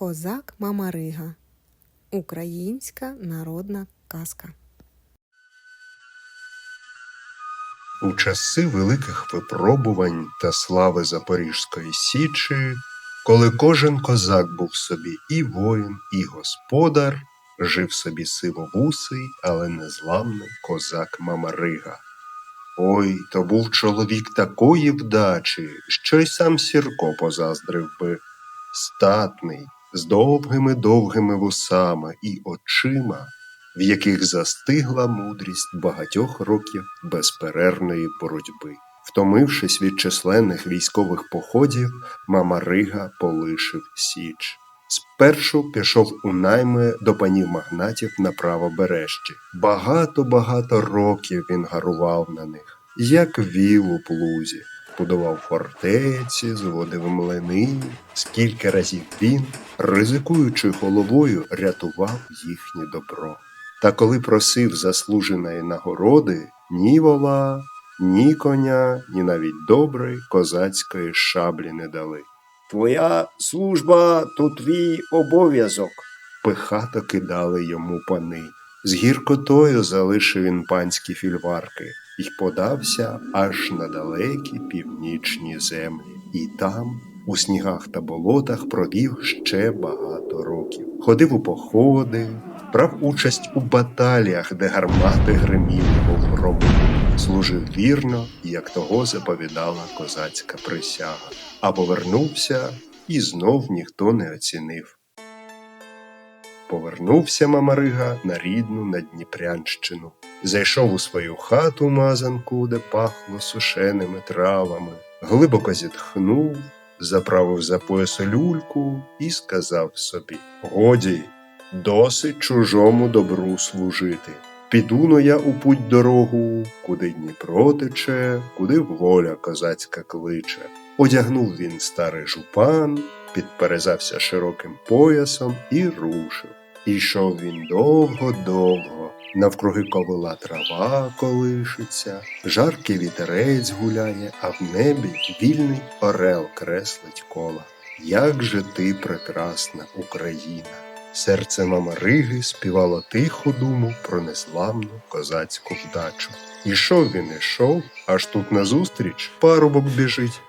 Козак Мамарига. Українська народна казка. У часи великих випробувань та слави Запорізької Січі, коли кожен козак був собі і воїн, і господар, жив собі сивовусий, але незламний козак Мамарига. Ой, то був чоловік такої вдачі, що й сам Сірко позаздрив би. Статний, з довгими довгими вусами і очима, в яких застигла мудрість багатьох років безперервної боротьби. Втомившись від численних військових походів, Мамарига полишив Січ. Спершу пішов у найми до панів магнатів на правобережжі. Багато-багато років він гарував на них, як віл у плузі, будував фортеці, зводив млини. Скільки разів він, ризикуючи головою, рятував їхнє добро. Та коли просив заслуженої нагороди, ні вола, ні коня, ні навіть доброї козацької шаблі не дали. Твоя служба то твій обов'язок. Пихато кидали йому пани. З гіркотою залишив він панські фільварки і подався аж на далекі північні землі. І там, у снігах та болотах, провів ще багато років. Ходив у походи, брав участь у баталіях, де гармати гриміли, громи. Служив вірно, як того заповідала козацька присяга, а повернувся і знов ніхто не оцінив. Повернувся Мамарига на рідну Надніпрянщину. Зайшов у свою хату мазанку, де пахло сушеними травами, глибоко зітхнув, заправив за пояс люльку і сказав собі: Годі, досить чужому добру служити. Піду но я у путь дорогу, куди Дніпро тече, куди воля козацька кличе. Одягнув він старий жупан, підперезався широким поясом і рушив. Ішов він довго-довго, навкруги ковила трава колишиться, жаркий вітерець гуляє, а в небі вільний орел креслить кола. Як же ти прекрасна Україна! Серце Мамариги співало тиху думу про незламну козацьку вдачу. Ішов він ішов, аж тут назустріч парубок біжить.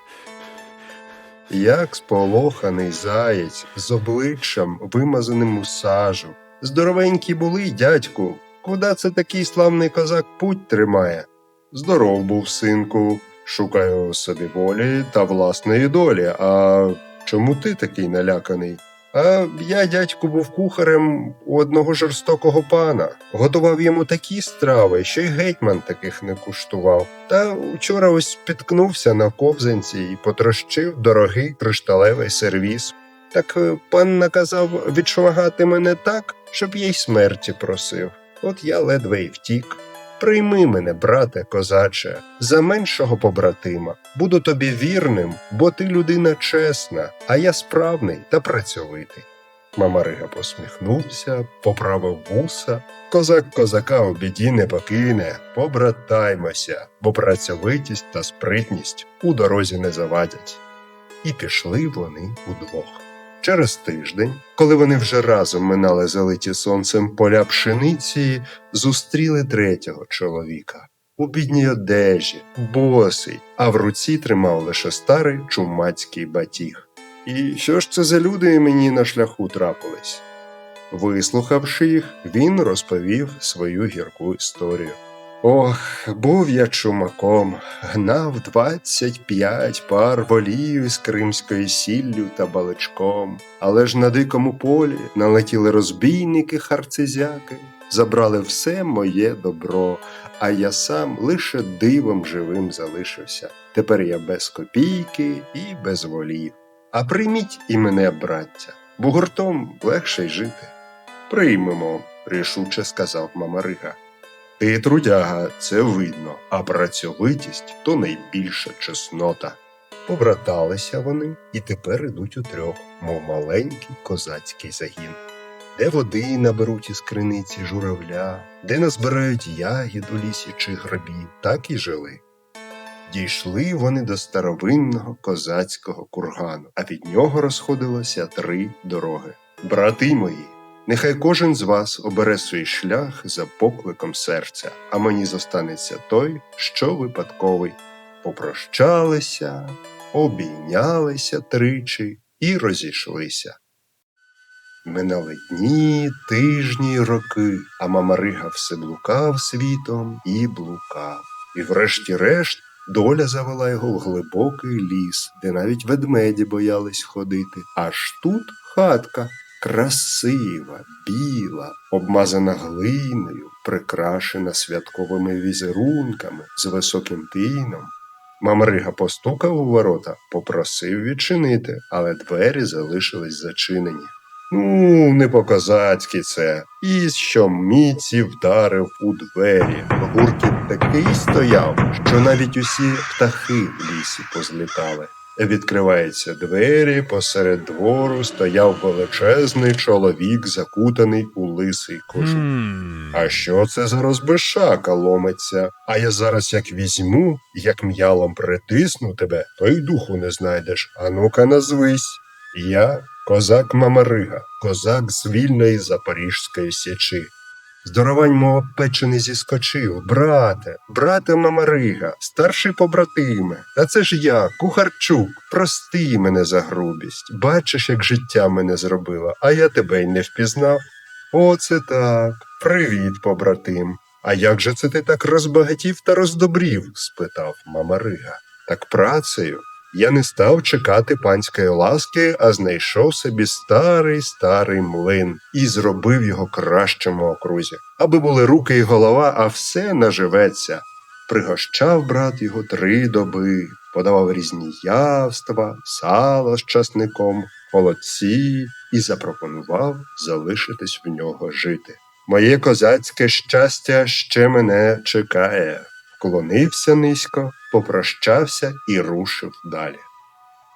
Як сполоханий заєць з обличчям, вимазаним у сажу. Здоровенькі були, дядьку, куди це такий славний козак путь тримає? Здоров був, синку, шукаю собі волі та власної долі. А чому ти такий наляканий? А я, дядьку, був кухарем у одного жорстокого пана. Готував йому такі страви, що й гетьман таких не куштував. Та вчора ось спіткнувся на ковзанці і потрощив дорогий кришталевий сервіс. Так е, пан наказав відшвагати мене так, щоб я й смерті просив. От я ледве й втік. Прийми мене, брате, козаче, за меншого побратима. Буду тобі вірним, бо ти людина чесна, а я справний та працьовитий. Мамарига посміхнувся, поправив вуса. Козак козака у біді не покине, побратаймося, бо працьовитість та спритність у дорозі не завадять. І пішли вони удвох. Через тиждень, коли вони вже разом минали залиті сонцем поля пшениці, зустріли третього чоловіка. У бідній одежі, босий, а в руці тримав лише старий чумацький батіг. І що ж це за люди мені на шляху трапились? Вислухавши їх, він розповів свою гірку історію. Ох, був я чумаком, гнав двадцять п'ять пар волів з кримською сіллю та баличком, але ж на дикому полі налетіли розбійники харцизяки, забрали все моє добро, а я сам лише дивом живим залишився. Тепер я без копійки і без волів. А прийміть і мене, браття, бо гуртом легше й жити. Приймемо, рішуче сказав Мамарига. Ти трудяга, це видно, а працьовитість то найбільша чеснота. Побраталися вони і тепер ідуть утрьох, мов маленький козацький загін. Де води наберуть із криниці журавля, де назбирають ягід у лісі чи грабів, так і жили. Дійшли вони до старовинного козацького кургану, а від нього розходилося три дороги. Брати мої, нехай кожен з вас обере свій шлях за покликом серця, а мені зостанеться той, що випадковий. Попрощалися, обійнялися тричі і розійшлися. Минали дні, тижні, й роки, а мамарига все блукав світом і блукав. І врешті-решт доля завела його в глибокий ліс, де навіть ведмеді боялись ходити. Аж тут хатка красива, біла, обмазана глиною, прикрашена святковими візерунками з високим тином. Мамарига постукав у ворота, попросив відчинити, але двері залишились зачинені. Ну, не по-козацьки це. І щоміці вдарив у двері. Гуркіт такий стояв, що навіть усі птахи в лісі позлітали. Відкриваються двері, посеред двору стояв величезний чоловік, закутаний у лисий кожух. А що це за розбишака ломиться? А я зараз як візьму, як м'ялом притисну тебе, то й духу не знайдеш. А ну-ка назвись. Я козак Мамарига, козак з вільної Запорізької січі. Здоровань мов печений зіскочив, брате, брате Мамарига, старший побратиме. Та це ж я, кухарчук, прости мене за грубість. Бачиш, як життя мене зробило, а я тебе й не впізнав. Оце так. Привіт, побратим. А як же це ти так розбагатів та роздобрів? спитав Мамарига. Так працею. Я не став чекати панської ласки, а знайшов собі старий старий млин і зробив його кращим у окрузі, аби були руки і голова, а все наживеться. Пригощав брат його три доби, подавав різні явства, сало з часником, холодці і запропонував залишитись в нього жити. Моє козацьке щастя ще мене чекає. Вклонився низько, попрощався і рушив далі.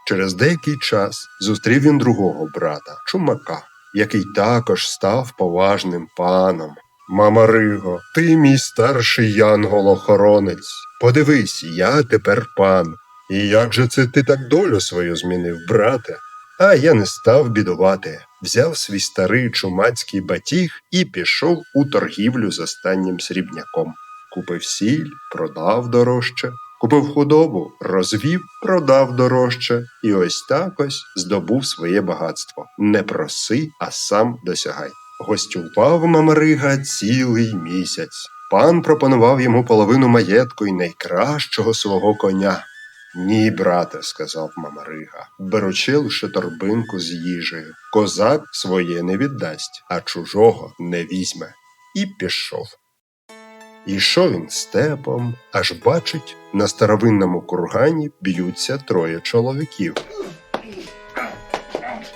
Через деякий час зустрів він другого брата, чумака, який також став поважним паном. Мамариго, ти мій старший янгол-охоронець. Подивись, я тепер пан. І як же це ти так долю свою змінив, брате? А я не став бідувати, взяв свій старий чумацький батіг і пішов у торгівлю з останнім срібняком. Купив сіль, продав дорожче, купив худобу, розвів, продав дорожче, і ось так ось здобув своє багатство. Не проси, а сам досягай. Гостював Мамарига цілий місяць. Пан пропонував йому половину маєтку і найкращого свого коня. Ні, брате, сказав Мамарига, беручи лише торбинку з їжею. Козак своє не віддасть, а чужого не візьме. І пішов. Ішов він степом, аж бачить, на старовинному кургані б'ються троє чоловіків.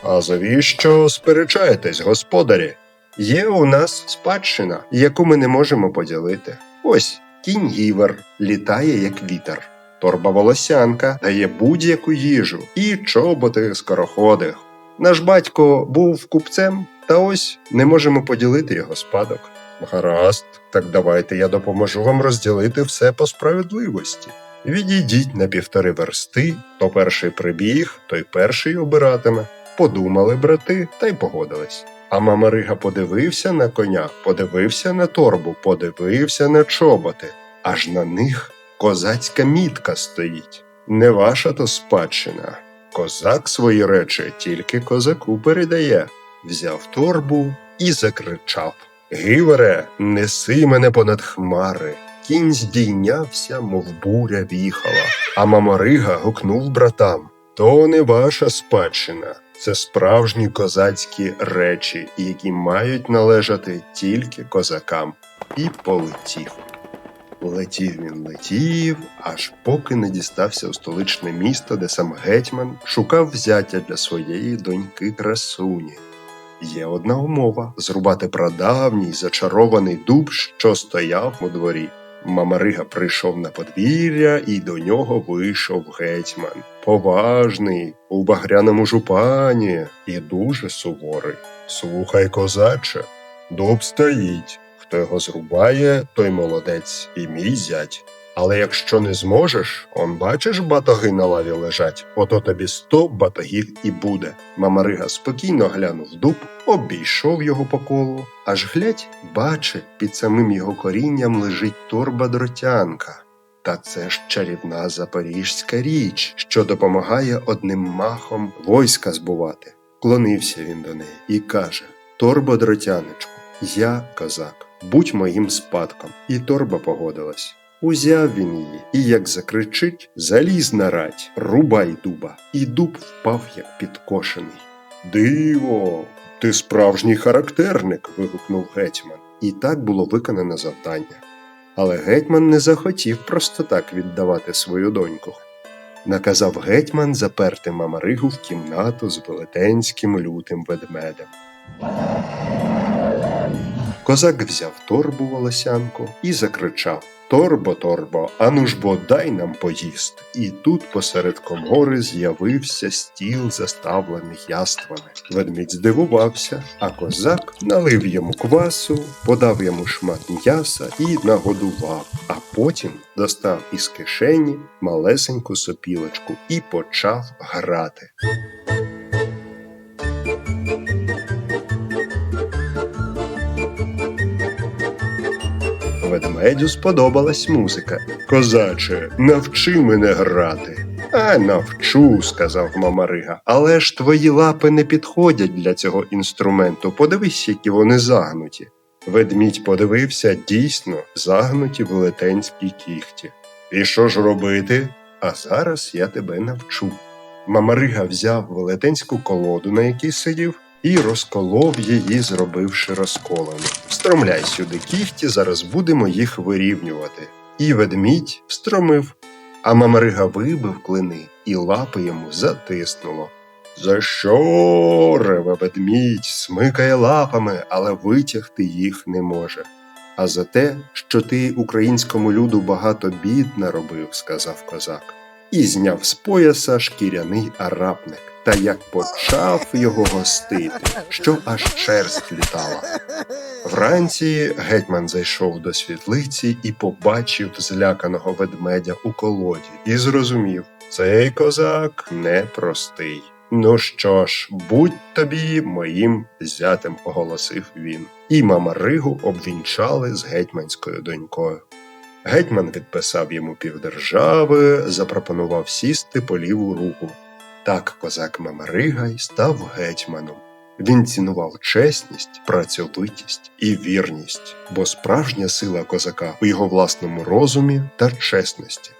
А завіщо сперечаєтесь, господарі? Є у нас спадщина, яку ми не можемо поділити. Ось кінь гівер літає, як вітер. Торба волосянка дає будь-яку їжу і чоботи скороходи. Наш батько був купцем, та ось не можемо поділити його спадок. Гаразд, так давайте я допоможу вам розділити все по справедливості. Відійдіть на півтори версти, то перший прибіг, той перший обиратиме. Подумали брати та й погодились. А Мамарига подивився на коня, подивився на торбу, подивився на чоботи, аж на них козацька мітка стоїть. Не ваша то спадщина. Козак свої речі тільки козаку передає. Взяв торбу і закричав. Гівере, неси мене понад хмари. Кінь здійнявся, мов буря віхала, а Мамарига гукнув братам То не ваша спадщина, це справжні козацькі речі, які мають належати тільки козакам. І полетів. Летів він летів, аж поки не дістався у столичне місто, де сам гетьман шукав взяття для своєї доньки красуні. Є одна умова зрубати прадавній зачарований дуб, що стояв у дворі. Мамарига прийшов на подвір'я, і до нього вийшов гетьман. Поважний, у багряному жупані і дуже суворий. Слухай, козаче, дуб стоїть. Хто його зрубає, той молодець і мій зять. Але якщо не зможеш, он бачиш, батоги на лаві лежать, ото тобі сто батогів і буде. Мамарига спокійно глянув дуб, обійшов його по колу, аж глядь, бачить, під самим його корінням лежить торба дротянка. Та це ж чарівна запорізька річ, що допомагає одним махом войска збувати. Клонився він до неї і каже: Торбо дротянечку, я козак, будь моїм спадком. І торба погодилась. Узяв він її, і як закричить, заліз на рать, рубай дуба, і дуб впав, як підкошений. Диво, ти справжній характерник. вигукнув гетьман. І так було виконано завдання. Але гетьман не захотів просто так віддавати свою доньку. Наказав гетьман заперти мамаригу в кімнату з велетенським лютим ведмедем. Козак взяв торбу волосянку і закричав Торбо, торбо, ану ж бо дай нам поїсти. І тут посеред комори з'явився стіл, заставлений яствами. Ведмідь здивувався, а козак налив йому квасу, подав йому шмат м'яса і нагодував, а потім достав із кишені малесеньку сопілочку і почав грати. Ведмедю сподобалась музика. Козаче, навчи мене грати. А навчу, сказав Мамарига. Але ж твої лапи не підходять для цього інструменту. Подивись, які вони загнуті. Ведмідь подивився дійсно загнуті велетенські кіхті. І що ж робити? А зараз я тебе навчу. Мамарига взяв велетенську колоду, на якій сидів, і розколов її, зробивши розколами. Встромляй сюди кіхті, зараз будемо їх вирівнювати. І ведмідь встромив, а мамарига вибив клини, і лапи йому затиснуло. За що? реве ведмідь, смикає лапами, але витягти їх не може. А за те, що ти українському люду багато бід наробив, сказав козак, і зняв з пояса шкіряний арапник. Та як почав його гостити, що аж шерсть літала. Вранці гетьман зайшов до світлиці і побачив зляканого ведмедя у колоді і зрозумів, цей козак непростий. Ну що ж, будь тобі моїм зятем, оголосив він. І мамаригу обвінчали з гетьманською донькою. Гетьман відписав йому півдержави, запропонував сісти по ліву руку. Так козак Мамаригай став гетьманом. Він цінував чесність, працьовитість і вірність, бо справжня сила козака у його власному розумі та чесності.